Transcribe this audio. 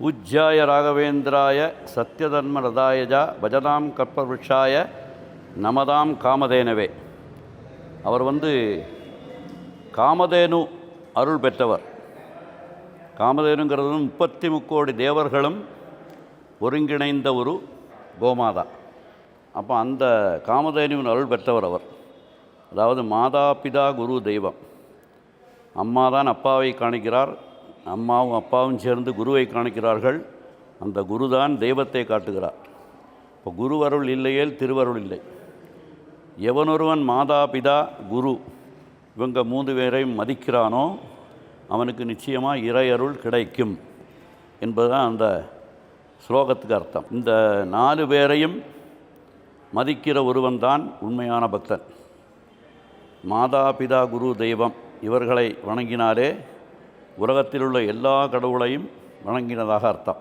பூஜ்யாய ராகவேந்திராய சத்யதர்ம ரதாயஜா பஜதாம் கற்பவருஷாய நமதாம் காமதேனவே. அவர் வந்து காமதேனு அருள் பெற்றவர். காமதேனுங்கிறது முப்பத்தி முக்கோடி தேவர்களும் ஒருங்கிணைந்த ஒரு கோமாதா. அப்போ அந்த காமதேனுவின் அருள் பெற்றவர் அவர். அதாவது மாதா பிதா குரு தெய்வம். அம்மா தான் அப்பாவை காணிக்கிறார் அம்மாவும் அப்பாவும் சேர்ந்து குருவை காணிக்கிறார்கள். அந்த குருதான் தெய்வத்தை காட்டுகிறார். இப்போ குருவருள் இல்லையேல் திருவருள் இல்லை. எவனொருவன் மாதா பிதா குரு இவங்க மூன்று பேரையும் மதிக்கிறானோ அவனுக்கு நிச்சயமாக இறையருள் கிடைக்கும் என்பதுதான் அந்த ஸ்லோகத்துக்கு அர்த்தம். இந்த நாலு பேரையும் மதிக்கிற ஒருவன் தான் உண்மையான பக்தன். மாதா பிதா குரு தெய்வம் இவர்களை வணங்கினாலே உலகத்தில் உள்ள எல்லா கடவுளையும் வணங்கினதாக அர்த்தம்.